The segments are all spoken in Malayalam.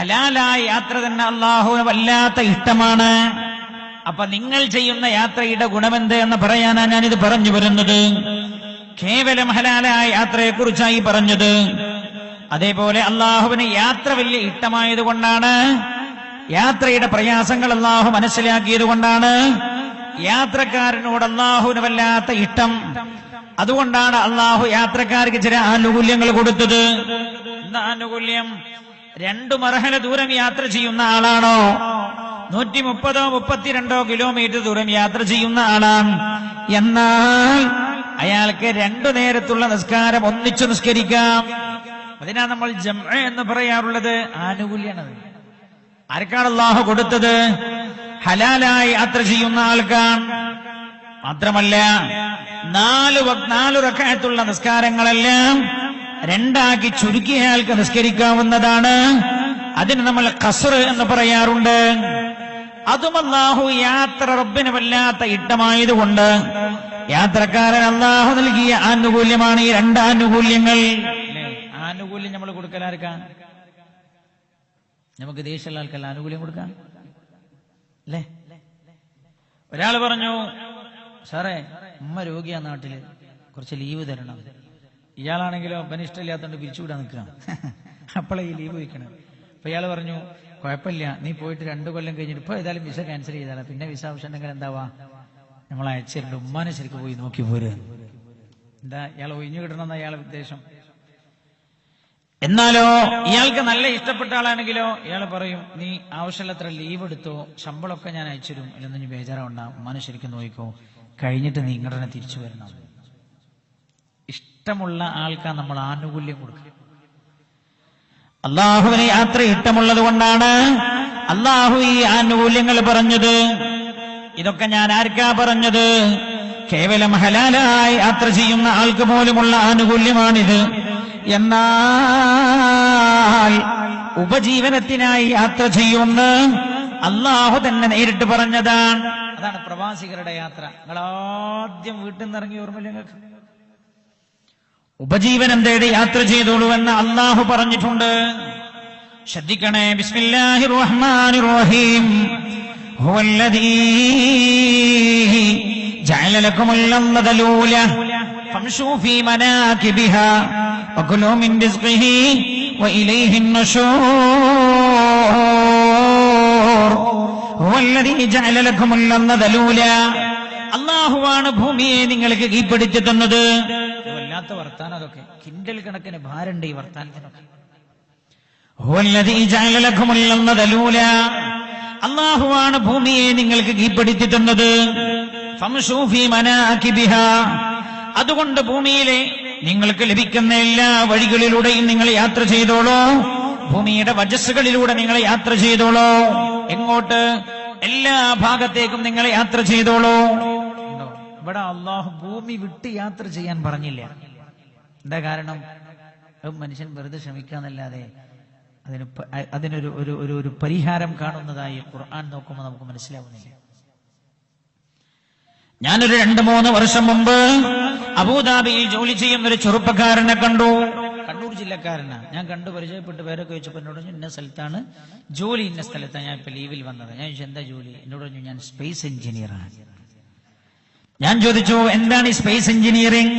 ഹലാലായ യാത്ര തന്നെ അള്ളാഹുവിന് വല്ലാത്ത ഇഷ്ടമാണ്. അപ്പൊ നിങ്ങൾ ചെയ്യുന്ന യാത്രയുടെ ഗുണമെന്ത് എന്ന് പറയാനാ ഞാനിത് പറഞ്ഞു വരുന്നത്. കേവലം ഹലാലായ യാത്രയെക്കുറിച്ചായി പറഞ്ഞത്. അതേപോലെ അള്ളാഹുവിന് യാത്ര വലിയ ഇഷ്ടമായതുകൊണ്ടാണ് യാത്രയുടെ പ്രയാസങ്ങൾ അള്ളാഹു മനസ്സിലാക്കിയത് കൊണ്ടാണ്. യാത്രക്കാരനോട് അള്ളാഹുവിന് വല്ലാത്ത ഇഷ്ടം. അതുകൊണ്ടാണ് അള്ളാഹു യാത്രക്കാർക്ക് ചില ആനുകൂല്യങ്ങൾ കൊടുത്തത്. എന്താ ആനുകൂല്യം? രണ്ടു മർഹല ദൂരം യാത്ര ചെയ്യുന്ന ആളാണോ? നൂറ്റി മുപ്പതോ മുപ്പത്തിരണ്ടോ കിലോമീറ്റർ ദൂരം യാത്ര ചെയ്യുന്ന ആളാണ്. എന്നാൽ അയാൾക്ക് രണ്ടു നേരത്തുള്ള നിസ്കാരം ഒന്നിച്ചു നിസ്കരിക്കാം. അതിനാ നമ്മൾ ജംഅ എന്ന് പറയാറുള്ളത് ആനുകൂല്യാണ്. ആർക്കാണ് അള്ളാഹു കൊടുത്തത്? ഹലാലായി യാത്ര ചെയ്യുന്ന ആൾക്കാണ്. മാത്രമല്ല നാലു നാല് റക്കായത്തുള്ള നിസ്കാരങ്ങളെല്ലാം രണ്ടാക്കി ചുരുക്കിയയാൾക്ക് നിസ്കരിക്കാവുന്നതാണ്. അതിന് നമ്മൾ കസർ എന്ന് പറയാറുണ്ട്. അതും യാത്ര റബ്ബിന് വല്ലാത്ത ഇഷ്ടമായതുകൊണ്ട് യാത്രക്കാരൻ അള്ളാഹു നൽകിയ ആനുകൂല്യമാണ് ഈ രണ്ടാനുകൂല്യങ്ങൾ. ആനുകൂല്യം നമ്മൾ കൊടുക്കലാർക്കാ നമുക്ക് ദേഷ്യമുള്ള ആൾക്കല്ല ആനുകൂല്യം കൊടുക്കാം. അല്ലേ? ഒരാൾ പറഞ്ഞു സാറേ ഉമ്മ രോഗിയാ നാട്ടിൽ. കുറച്ച് ലീവ് തരണം. ഇയാളാണെങ്കിലോ അപ്പന് ഇഷ്ടമില്ലാത്തോണ്ട് പിരിച്ചുവിടാൻ നിൽക്കുകയാണ് അപ്പളെ ഈ ലീവ് വയ്ക്കണം. അപ്പൊ ഇയാൾ പറഞ്ഞു കുഴപ്പമില്ല നീ പോയിട്ട് രണ്ടു കൊല്ലം കഴിഞ്ഞിട്ട് ഇപ്പൊ ഏതായാലും വിസ ക്യാൻസൽ ചെയ്താലോ. പിന്നെ വിസ ആവശ്യം ഉണ്ടെങ്കിൽ എന്താവാ? നമ്മൾ അയച്ചിട്ടുണ്ട് ഉമ്മാനെ ശരിക്ക് പോയി നോക്കി പോരുക എന്താ ഇയാൾ ഒഴിഞ്ഞു കിട്ടണമെന്ന ഇയാളെ ഉദ്ദേശം? എന്നാലോ ഇയാൾക്ക് നല്ല ഇഷ്ടപ്പെട്ട ആളാണെങ്കിലോ ഇയാൾ പറയും നീ ആവശ്യമുള്ളത്ര ലീവ് എടുത്തോ ശമ്പളമൊക്കെ ഞാൻ അയച്ചിരും ഇല്ലെന്ന് നീ ബേജാറാവണ്ട ഉമ്മാനെ ശരിക്കും നോക്കിക്കോ. കഴിഞ്ഞിട്ട് നീ ഇങ്ങോട്ട് തന്നെ തിരിച്ചു വരണം. ഇഷ്ടമുള്ള ആൾക്കാ നമ്മൾ ആനുകൂല്യം കൊടുക്കുക. അള്ളാഹുവിനെ യാത്ര ഇഷ്ടമുള്ളത് കൊണ്ടാണ് അള്ളാഹു ഈ ആനുകൂല്യങ്ങൾ പറഞ്ഞത്. ഇതൊക്കെ ഞാൻ ആർക്കാ പറഞ്ഞത്? കേവലം ഹലാലായി യാത്ര ചെയ്യുന്ന ആൾക്ക് പോലുമുള്ള ആനുകൂല്യമാണിത്. എന്നാൽ ഉപജീവനത്തിനായി യാത്ര ചെയ്യുന്ന അള്ളാഹു തന്നെ നേരിട്ട് പറഞ്ഞതാണ്. അതാണ് പ്രവാസികളുടെ യാത്ര. നിങ്ങൾ ആദ്യം വീട്ടിൽ നിന്ന് ഇറങ്ങി ഓർമ്മയില്ല ഉപജീവനം തേടി യാത്ര ചെയ്തോളൂ എന്ന് അള്ളാഹു പറഞ്ഞിട്ടുണ്ട് ശ്രദ്ധിക്കണേ ബിസ്മില്ലാഹി റഹ്മാനി റഹീം هو الذي جعل لكم الأرض ذلولا فامشوا في مناكبها وكلوا من رزقه وإليه النشور هو الذي جعل لكم الأرض ذلولا അള്ളാഹുവാണ് ഭൂമിയെ നിങ്ങൾക്ക് കീഴ്പ്പെടുത്തി തന്നത് ഇല്ലാത്ത വർത്താനം അതൊക്കെ. കിൻഡൽ കണക്കിന് ഭാരണ്ട് ഈ വർത്താനത്തിനൊക്കെ. അള്ളാഹുവാണ് ഭൂമിയെ നിങ്ങൾക്ക് കീഴ്പ്പെടുത്തി അതുകൊണ്ട് ഭൂമിയിലെ നിങ്ങൾക്ക് ലഭിക്കുന്ന എല്ലാ വഴികളിലൂടെയും നിങ്ങൾ യാത്ര ചെയ്തോളൂ. ഭൂമിയുടെ വജസ്സുകളിലൂടെ നിങ്ങൾ യാത്ര ചെയ്തോളൂ. എങ്ങോട്ട്? എല്ലാ ഭാഗത്തേക്കും നിങ്ങൾ യാത്ര ചെയ്തോളൂ. ഇവിടെ അള്ളാഹു ഭൂമി വിട്ട് യാത്ര ചെയ്യാൻ പറഞ്ഞില്ല. എന്താ കാരണം? മനുഷ്യൻ വെറുതെ ശ്രമിക്കാന്നല്ലാതെ അതിന് അതിനൊരു ഒരു ഒരു ഒരു പരിഹാരം കാണുന്നതായി ഖുർആൻ നോക്കുമ്പോൾ നമുക്ക് മനസ്സിലാവുന്നില്ല. ഞാനൊരു രണ്ട് മൂന്ന് വർഷം മുമ്പ് അബുദാബിയിൽ ജോലി ചെയ്യുന്ന ഒരു ചെറുപ്പക്കാരനെ കണ്ടു. കണ്ണൂർ ജില്ലക്കാരനാണ് ഞാൻ കണ്ടു പരിചയപ്പെട്ട് പേരൊക്കെ വെച്ചപ്പോൾ എന്നോട് ഇന്ന സ്ഥലത്താണ് ജോലി ഇന്ന സ്ഥലത്താണ്. ഞാൻ ഇപ്പൊ ലീവിൽ വന്നത്. ഞാൻ ചോദിച്ചു എന്താ ജോലി? എന്നോട് പറഞ്ഞു ഞാൻ സ്പേസ് എഞ്ചിനീയറാണ് ഞാൻ ചോദിച്ചു എന്താണ് ഈ സ്പേസ് എഞ്ചിനീയറിംഗ്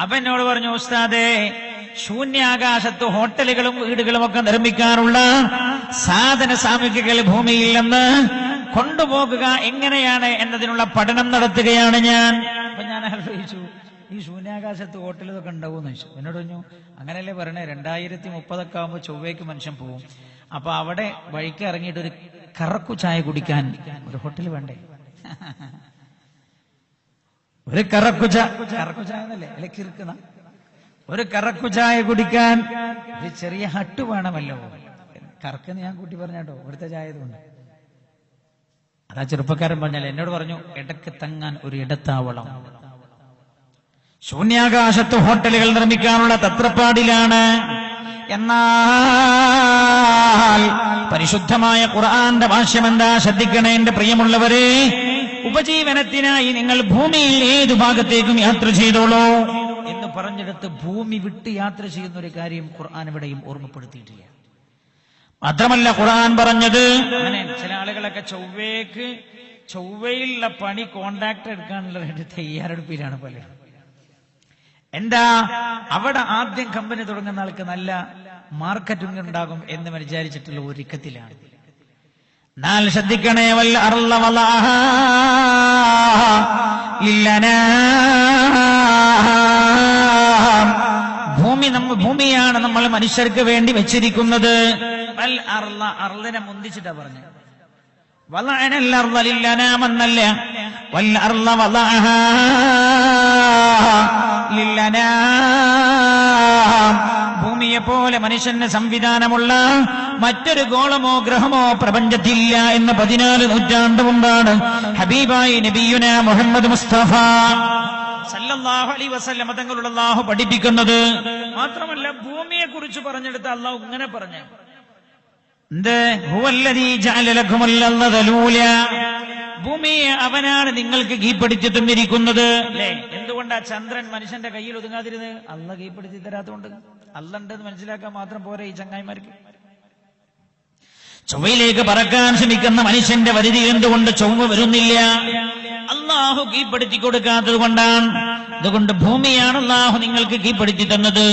അവൻ എന്നോട് പറഞ്ഞു ഉസ്താദേ ശൂന്യാകാശത്ത് ഹോട്ടലുകളും വീടുകളും ഒക്കെ നിർമ്മിക്കാനുള്ള സാധന സാമഗ്രികൾ ഭൂമിയില്ലെന്ന് കൊണ്ടുപോകുക എങ്ങനെയാണ് എന്നതിനുള്ള പഠനം നടത്തുകയാണ് ഞാൻ. അപ്പൊ ഞാൻ ആലോചിച്ചു ഈ ശൂന്യാകാശത്ത് ഹോട്ടലൊക്കെ ഉണ്ടാവുമെന്ന് ചോദിച്ചു. എന്നോട് പറഞ്ഞു അങ്ങനെയല്ലേ പറയണേ രണ്ടായിരത്തി മുപ്പതൊക്കെ ആകുമ്പോൾ ചൊവ്വയ്ക്ക് മനുഷ്യൻ പോവും. അപ്പൊ അവിടെ വഴിക്ക് ഇറങ്ങിയിട്ട് ഒരു കറക്കു ചായ കുടിക്കാൻ ഒരു ഹോട്ടൽ വേണ്ടേ? ഒരു കറക്കുച. കറക്കുച എന്നല്ലേ ഇലക്കി കിറുക്കണ? ഒരു കറക്കുചായ കുടിക്കാൻ ഒരു ചെറിയ ഹട്ട് വേണമല്ലോ. കറക്കെന്ന് ഞാൻ കൂട്ടി പറഞ്ഞാട്ടോ ഇവിടുത്തെ ചായ കൊണ്ട് അതാ ചെറുപ്പക്കാരൻ പറഞ്ഞാൽ എന്നോട് പറഞ്ഞു ഇടയ്ക്ക് തങ്ങാൻ ഒരു ഇടത്താവളം. ശൂന്യാകാശത്ത് ഹോട്ടലുകൾ നിർമ്മിക്കാനുള്ള തത്രപ്പാടിലാണ്. എന്നാൽ പരിശുദ്ധമായ ഖുർആന്റെ ഭാഷ്യം എന്താ? ശ്രദ്ധിക്കണേ എന്റെ പ്രിയമുള്ളവരെ. ഉപജീവനത്തിനായി നിങ്ങൾ ഭൂമിയിൽ ഏതു ഭാഗത്തേക്കും യാത്ര ചെയ്തോളൂ. എന്ന് പറഞ്ഞെടുത്ത് ഭൂമി വിട്ട് യാത്ര ചെയ്യുന്ന ഒരു കാര്യം ഖുർആൻ ഇവിടെയും ഓർമ്മപ്പെടുത്തിയിട്ടില്ല. മാത്രമല്ല ഖുർആൻ പറഞ്ഞത് ചില ആളുകളൊക്കെ ചൊവ്വേക്ക് ചൊവ്വയിലുള്ള പണി കോണ്ടാക്ട് എടുക്കാനുള്ള തയ്യാറെടുപ്പിലാണ് പലരും. എന്താ? അവിടെ ആദ്യം കമ്പനി തുടങ്ങുന്ന ആൾക്ക് നല്ല മാർക്കറ്റിംഗ് ഉണ്ടാകും എന്ന് വിചാരിച്ചിട്ടുള്ള ഒരുക്കത്തിലാണ്. എന്നാൽ ശ്രദ്ധിക്കണേ വല്ല അറുള്ള വലാഹ. ഭൂമി നമ്മ ഭൂമിയാണ് നമ്മൾ മനുഷ്യർക്ക് വേണ്ടി വെച്ചിരിക്കുന്നത്. വൽ അർള അർളിനെ മുന്തിച്ചിട്ടാ പറഞ്ഞു. വലായനല്ല അർള ലില്ലനാമെന്നല്ല വൽ അർള വലാഹ. ലില്ലനാം പോലെ മനുഷ്യന് സംവിധാനമുള്ള മറ്റൊരു ഗോളമോ ഗ്രഹമോ പ്രപഞ്ചത്തില്ല എന്ന് പതിനാല് നൂറ്റാണ്ട് മുമ്പാണ് ഹബീബായി നബിയുന മുഹമ്മദ് മുസ്തഫ സല്ലല്ലാഹു അലൈഹി വസല്ലമ തങ്ങളുടെ അള്ളാഹു പഠിപ്പിക്കുന്നത്. മാത്രമല്ല ഭൂമിയെ കുറിച്ച് പറഞ്ഞെടുത്ത അള്ളാഹു ഇങ്ങനെ പറഞ്ഞു. എന്ത്? ഹുവല്ലദീ ജഅല ഭൂമിയെ അവനാണ് നിങ്ങൾക്ക് കീപ്പടിച്ചു തന്നിരിക്കുന്നത് അല്ലേ? എന്തുകൊണ്ടാ ചന്ദ്രൻ മനുഷ്യന്റെ കയ്യിൽ ഒതുങ്ങാതിരുന്ന് അല്ല കീപ്പടിച്ചു തരാത്തതുകൊണ്ട് അല്ല ഉണ്ടെന്ന് മനസ്സിലാക്കാൻ മാത്രം പോരെ ഈ ചങ്ങായിമാർക്ക്. ചൊവ്വയിലേക്ക് പറക്കാൻ ശ്രമിക്കുന്ന മനുഷ്യന്റെ പരിധി എന്തുകൊണ്ട് ചൊവ്വ വരുന്നില്ല? അള്ളാഹു കീപ്പടിച്ചു കൊടുക്കാത്തത് കൊണ്ടാണ്. അതുകൊണ്ട് ഭൂമിയാണ് അള്ളാഹു നിങ്ങൾക്ക് കീപ്പടിച്ചു തന്നത്.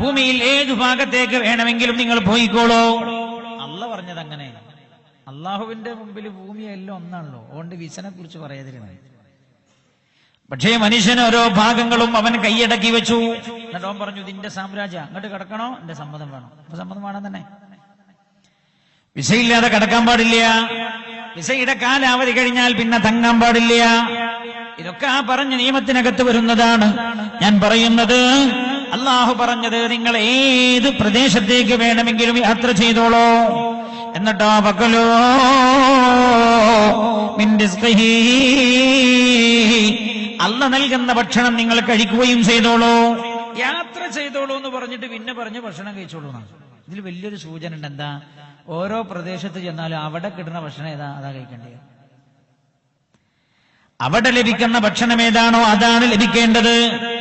ഭൂമിയിൽ ഏത് ഭാഗത്തേക്ക് വേണമെങ്കിലും നിങ്ങൾ പോയിക്കോളൂ. അള്ളാഹുവിന്റെ മുമ്പിൽ ഭൂമി എല്ലാം ഒന്നാണല്ലോ. അതുകൊണ്ട് വിസനെ കുറിച്ച് പറയാതിരുന്നത് പക്ഷേ മനുഷ്യൻ ഓരോ ഭാഗങ്ങളും അവൻ കൈയടക്കി വെച്ചു. എന്നിട്ട് അവൻ പറഞ്ഞു ഇതിന്റെ സാമ്രാജ്യം. അങ്ങോട്ട് കിടക്കണോ? എന്റെ സമ്മതം വേണം. അപ്പൊ സമ്മതം വേണം തന്നെ. വിസയില്ലാതെ കിടക്കാൻ പാടില്ല. വിസയുടെ കാലാവധി കഴിഞ്ഞാൽ പിന്നെ തങ്ങാൻ പാടില്ല. ഇതൊക്കെ ആ പറഞ്ഞ നിയമത്തിനകത്ത് വരുന്നതാണ്. ഞാൻ പറയുന്നത് അള്ളാഹു പറഞ്ഞത് നിങ്ങൾ ഏത് പ്രദേശത്തേക്ക് വേണമെങ്കിലും യാത്ര ചെയ്തോളൂ. എന്നിട്ടോ പക്കലോ അല്ല നൽകുന്ന ഭക്ഷണം നിങ്ങൾ കഴിക്കുകയും ചെയ്തോളൂ. യാത്ര ചെയ്തോളൂ എന്ന് പറഞ്ഞിട്ട് പിന്നെ പറഞ്ഞ് ഭക്ഷണം കഴിച്ചോളൂ ഇതിൽ വലിയൊരു സൂചന ഉണ്ട്. എന്താ? ഓരോ പ്രദേശത്ത് ചെന്നാലും അവിടെ കിട്ടുന്ന ഭക്ഷണം ഏതാ? അതാ കഴിക്കേണ്ടത്. അവിടെ ലഭിക്കുന്ന ഭക്ഷണം ഏതാണോ അതാണ് ലഭിക്കേണ്ടത്.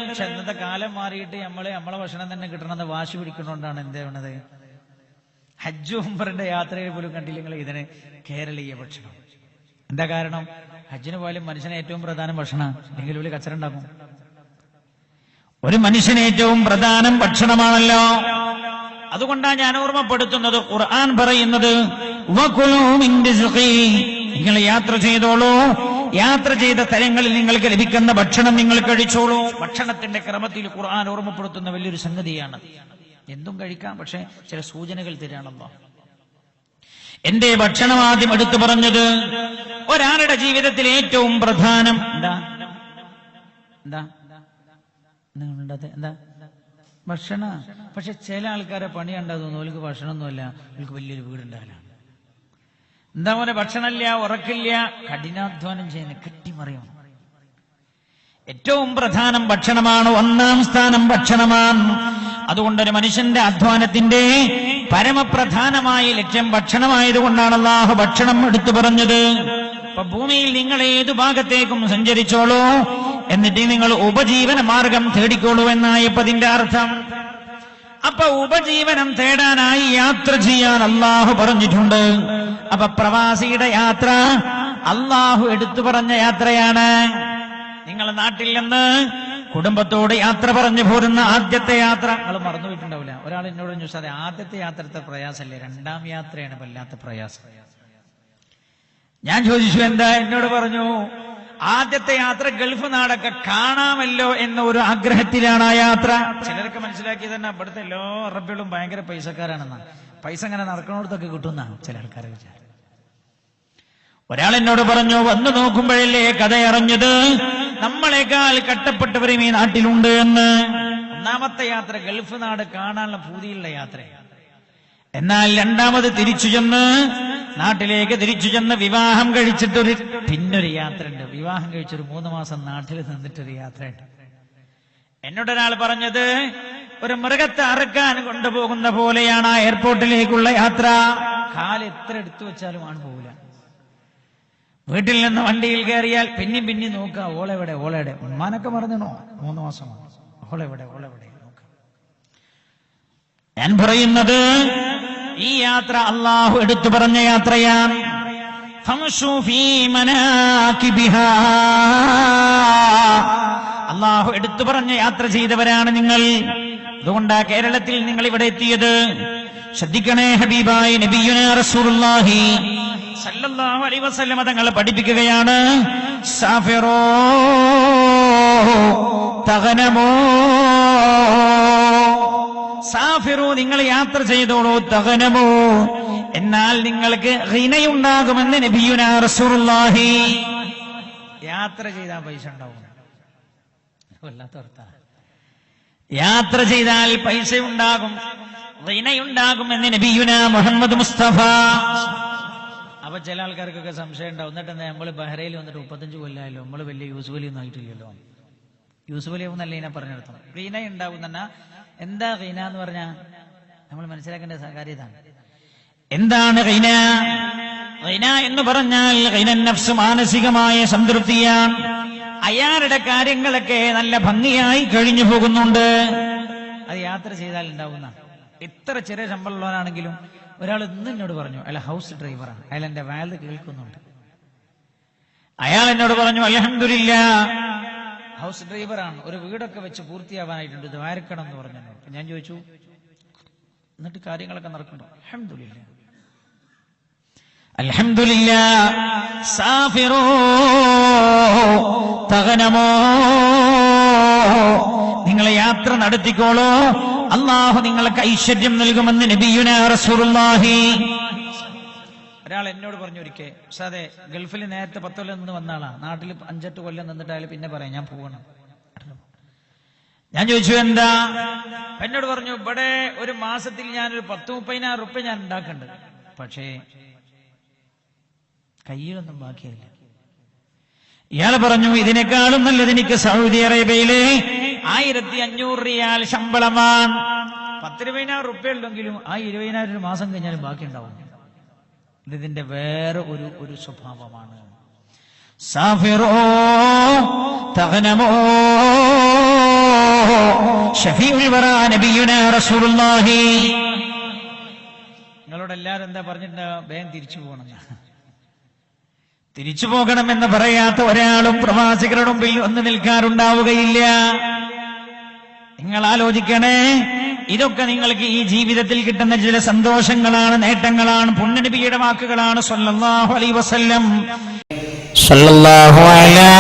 പക്ഷെ ഇന്നത്തെ കാലം മാറിയിട്ട് നമ്മൾ നമ്മളെ ഭക്ഷണം തന്നെ കിട്ടണമെന്ന് വാശി പിടിക്കണോണ്ടാണ് എന്ത് വേണത് ഹജ്ജ് ഉംബറിന്റെ യാത്രയിൽ പോലും കണ്ടില്ല നിങ്ങൾ ഇതിന് കേരളീയ ഭക്ഷണം. എന്താ കാരണം? ഹജ്ജിന് പോയാലും മനുഷ്യന് ഏറ്റവും പ്രധാനം ഭക്ഷണം അല്ലെങ്കിൽ വലിയ കച്ചറ ഉണ്ടാക്കും. ഒരു മനുഷ്യന് ഏറ്റവും പ്രധാനം ഭക്ഷണമാണല്ലോ. അതുകൊണ്ടാണ് ഞാൻ ഓർമ്മപ്പെടുത്തുന്നത് ഖുർആൻ പറയുന്നത്. നിങ്ങൾ യാത്ര ചെയ്തോളൂ. യാത്ര ചെയ്ത തലങ്ങളിൽ നിങ്ങൾക്ക് ലഭിക്കുന്ന ഭക്ഷണം നിങ്ങൾ കഴിച്ചോളൂ. ഭക്ഷണത്തിന്റെ ക്രമത്തിൽ ഖുർആൻ ഓർമ്മപ്പെടുത്തുന്ന വലിയൊരു സംഗതിയാണ്. എന്തും കഴിക്കാം പക്ഷെ ചില സൂചനകൾ തരാണല്ലോ. എന്റെ ഭക്ഷണം ആദ്യം എടുത്തു പറഞ്ഞത് ഒരാളുടെ ജീവിതത്തിൽ ഏറ്റവും പ്രധാനം എന്താ? എന്താ? നിങ്ങളുണ്ടത് എന്താ? ഭക്ഷണ. പക്ഷെ ചില ആൾക്കാരെ പണി ഉണ്ടാകുന്നു അവർക്ക് ഭക്ഷണമൊന്നുമല്ല അവർക്ക് വലിയൊരു വീടുണ്ടാവില്ല. എന്താ പോലെ ഭക്ഷണമില്ല ഉറക്കില്ല കഠിനാധ്വാനം ചെയ്യുന്ന കെട്ടിമറിയണം ഏറ്റവും പ്രധാനം ഭക്ഷണമാണ് ഒന്നാം സ്ഥാനം ഭക്ഷണമാണ്. അതുകൊണ്ട് ഒരു മനുഷ്യന്റെ അധ്വാനത്തിന്റെ പരമപ്രധാനമായ ലക്ഷ്യം ഭക്ഷണമായതുകൊണ്ടാണ് അള്ളാഹു ഭക്ഷണം എടുത്തു പറഞ്ഞത്. അപ്പൊ ഭൂമിയിൽ നിങ്ങൾ ഏതു ഭാഗത്തേക്കും സഞ്ചരിച്ചോളൂ എന്നിട്ട് നിങ്ങൾ ഉപജീവന മാർഗം തേടിക്കോളൂ എന്നായപ്പതിന്റെ അർത്ഥം. അപ്പൊ ഉപജീവനം തേടാനായി യാത്ര ചെയ്യാൻ അള്ളാഹു പറഞ്ഞിട്ടുണ്ട്. അപ്പൊ പ്രവാസിയുടെ യാത്ര അള്ളാഹു എടുത്തു പറഞ്ഞ യാത്രയാണ്. നിങ്ങളെ നാട്ടിൽ നിന്ന് കുടുംബത്തോട് യാത്ര പറഞ്ഞു പോരുന്ന ആദ്യത്തെ യാത്ര. നിങ്ങൾ മറന്നുപോയിട്ടുണ്ടാവില്ല. ഒരാൾ എന്നോട് ചോദിച്ചു അതെ ആദ്യത്തെ യാത്രത്തെ പ്രയാസമല്ലേ? രണ്ടാം യാത്രയാണ് വല്ലാത്ത പ്രയാസം. ഞാൻ ചോദിച്ചു എന്താ? എന്നോട് പറഞ്ഞു ആദ്യത്തെ യാത്ര ഗൾഫ് നാടൊക്കെ കാണാമല്ലോ എന്ന ഒരു ആഗ്രഹത്തിലാണ് ആ യാത്ര. ചിലരൊക്കെ മനസ്സിലാക്കി തന്നെ ഇവിടുത്തെ എല്ലാ അറബികളും ഭയങ്കര പൈസക്കാരാണെന്നാണ് പൈസ ഇങ്ങനെ നടക്കണോടത്തൊക്കെ കിട്ടുന്നതാണ് ചില ആൾക്കാരെ വിചാരം ഒരാൾ എന്നോട് പറഞ്ഞു വന്നു നോക്കുമ്പോഴല്ലേ കഥ അറിഞ്ഞത് നമ്മളെക്കാൾ കട്ടപ്പെട്ടവരും ഈ നാട്ടിലുണ്ട് എന്ന്. ഒന്നാമത്തെ യാത്ര ഗൾഫ് നാട് കാണാനുള്ള ഭൂതിയുള്ള യാത്രയാണ് എന്നാൽ രണ്ടാമത് തിരിച്ചു ചെന്ന് നാട്ടിലേക്ക് തിരിച്ചു ചെന്ന് വിവാഹം കഴിച്ചിട്ടൊരു പിന്നൊരു യാത്രയുണ്ട്. വിവാഹം കഴിച്ചൊരു മൂന്ന് മാസം നാട്ടിൽ നിന്നിട്ടൊരു യാത്രയുണ്ട്. എന്നോടൊരാൾ പറഞ്ഞത് ഒരു മൃഗത്തെ അറുക്കാൻ കൊണ്ടുപോകുന്ന പോലെയാണ് ആ എയർപോർട്ടിലേക്കുള്ള യാത്ര. കാൽ എത്ര എടുത്തു വെച്ചാലും ആണ് പോകില്ല വീട്ടിൽ നിന്ന് വണ്ടിയിൽ കയറിയാൽ പിന്നെയും പിന്നെയും നോക്കുക ഓളെവിടെ ഓളെവിടെ. ഉമ്മാനൊക്കെ പറഞ്ഞണോ മൂന്ന് മാസം ഓളെവിടെ ഓളെവിടെ ഞാൻ പറയുന്നത് ഈ യാത്ര അള്ളാഹു എടുത്തു പറഞ്ഞ യാത്രയാണ്. അള്ളാഹു എടുത്തു പറഞ്ഞ യാത്ര ചെയ്തവരാണ് നിങ്ങൾ. അതുകൊണ്ടാ കേരളത്തിൽ നിങ്ങൾ ഇവിടെ എത്തിയത്. ശ്രദ്ധിക്കണേ ഹബീബായി നബിയുന റസൂലുള്ളാഹി. സല്ലല്ലാഹു അലൈഹി വസല്ലം തങ്ങൾ പഠിപ്പിക്കുകയാണ്. സാഫിറോ തകനമോ സാഫിറു നിങ്ങൾ യാത്ര ചെയ്തോളൂ തകനമോ എന്നാൽ നിങ്ങൾക്ക് ഹിനയുണ്ടാകുമെന്ന് നബിയുന റസൂലുള്ളാഹി. യാത്ര ചെയ്താൽ പൈസ ഉണ്ടാവും. വല്ലാത്ത യാത്ര ചെയ്താൽ പൈസ ഉണ്ടാകും. ഹിനയുണ്ടാകുമെന്ന് നബിയുന മുഹമ്മദ് മുസ്തഫ. അപ്പൊ ചില ആൾക്കാർക്കൊക്കെ സംശയം ഉണ്ടാവും. എന്നിട്ട് നമ്മൾ ബഹ്റയിൽ വന്നിട്ട് മുപ്പത്തഞ്ച് കൊല്ലായാലോ നമ്മൾ വലിയ യൂസുഫ് അലി ഒന്നും ആയിട്ടില്ലല്ലോ. യൂസുഫ് അലി എന്നല്ല ഇതിനെ പറഞ്ഞെടുത്തു റീന ഉണ്ടാവും തന്നെ എന്താ റീന എന്ന് പറഞ്ഞാ? നമ്മൾ മനസ്സിലാക്കേണ്ട കാര്യ എന്താണ് റീന റീന എന്ന് പറഞ്ഞാൽ റീന നഫ്സ് മാനസികമായ സംതൃപ്തിയാണ്. അയാളുടെ കാര്യങ്ങളൊക്കെ നല്ല ഭംഗിയായി കഴിഞ്ഞു പോകുന്നുണ്ട്. അത് യാത്ര ചെയ്താൽ ഉണ്ടാവുന്ന എത്ര ചെറിയ ശമ്പളമുള്ളവനാണെങ്കിലും ഒരാൾ ഇന്ന് എന്നോട് പറഞ്ഞു അയാൾ ഹൗസ് ഡ്രൈവറാണ്. അയാൾ എന്റെ വാൽ കേൾക്കുന്നുണ്ട്. അയാൾ എന്നോട് പറഞ്ഞു അലഹമില്ല ഹൗസ് ഡ്രൈവറാണ്. ഒരു വീടൊക്കെ വെച്ച് പൂർത്തിയാവാനായിട്ടുണ്ട്. ദ്വാരക്കണം എന്ന് പറഞ്ഞു ഞാൻ ചോദിച്ചു എന്നിട്ട് കാര്യങ്ങളൊക്കെ നടക്കണ്ടോ അലഹമില്ല അലഹമില്ല നിങ്ങൾ യാത്ര നടത്തിക്കോളൂ അള്ളാഹു നിങ്ങൾക്ക് ഐശ്വര്യം നൽകുമെന്ന് നബിയുന ഒരാൾ എന്നോട് പറഞ്ഞു ഒരിക്കേ പക്ഷെ അതെ ഗൾഫിൽ നേരത്തെ പത്ത് കൊല്ലം നിന്ന് വന്ന ആളാ. നാട്ടിൽ അഞ്ചെട്ട് കൊല്ലം നിന്നിട്ടായാലും പിന്നെ പറയാം ഞാൻ പോകണം. ഞാൻ ചോദിച്ചു എന്താ? എന്നോട് പറഞ്ഞു ഇവിടെ ഒരു മാസത്തിൽ ഞാനൊരു പത്ത് മുപ്പതിനായിരം റുപ്യ ഞാൻ ഉണ്ടാക്കുന്നുണ്ട് പക്ഷേ കയ്യിലൊന്നും ബാക്കിയല്ല. ഇയാൾ പറഞ്ഞു ഇതിനേക്കാളും നല്ലത് എനിക്ക് സൗദി അറേബ്യയിലെ ആയിരത്തി അഞ്ഞൂറ് റിയാൽ ശമ്പളമാണ്. പത്തിരുപതിനായിരം റുപ്യ ഉണ്ടെങ്കിലും ആ ഇരുപതിനായിരം ഒരു മാസം കഴിഞ്ഞാലും ബാക്കി ഉണ്ടാവും ഇത് ഇതിന്റെ വേറെ ഒരു ഒരു സ്വഭാവമാണ്. നിങ്ങളോട് എല്ലാവരും എന്താ പറഞ്ഞിട്ട് വേഗം തിരിച്ചു പോകണം. തിരിച്ചു പോകണമെന്ന് പറയാത്ത ഒരാളും പ്രവാസികളുടെ മുമ്പിൽ ഒന്ന് നിൽക്കാറുണ്ടാവുകയില്ല. നിങ്ങൾ ആലോചിക്കണേ ഇതൊക്കെ നിങ്ങൾക്ക് ഈ ജീവിതത്തിൽ കിട്ടുന്ന ചില സന്തോഷങ്ങളാണ് നേട്ടങ്ങളാണ് പുണ്യനബിയുടെ വാക്കുകളാണ് സ്വല്ലല്ലാഹു അലൈഹി വസല്ലം صلى الله على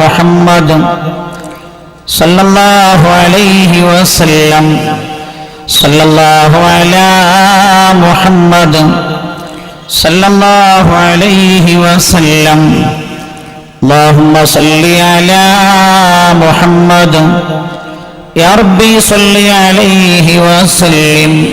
محمد صلى الله عليه وسلم صلى الله على محمد صلى الله عليه وسلم اللهم صل على محمد يا ربي صل عليه وسلم.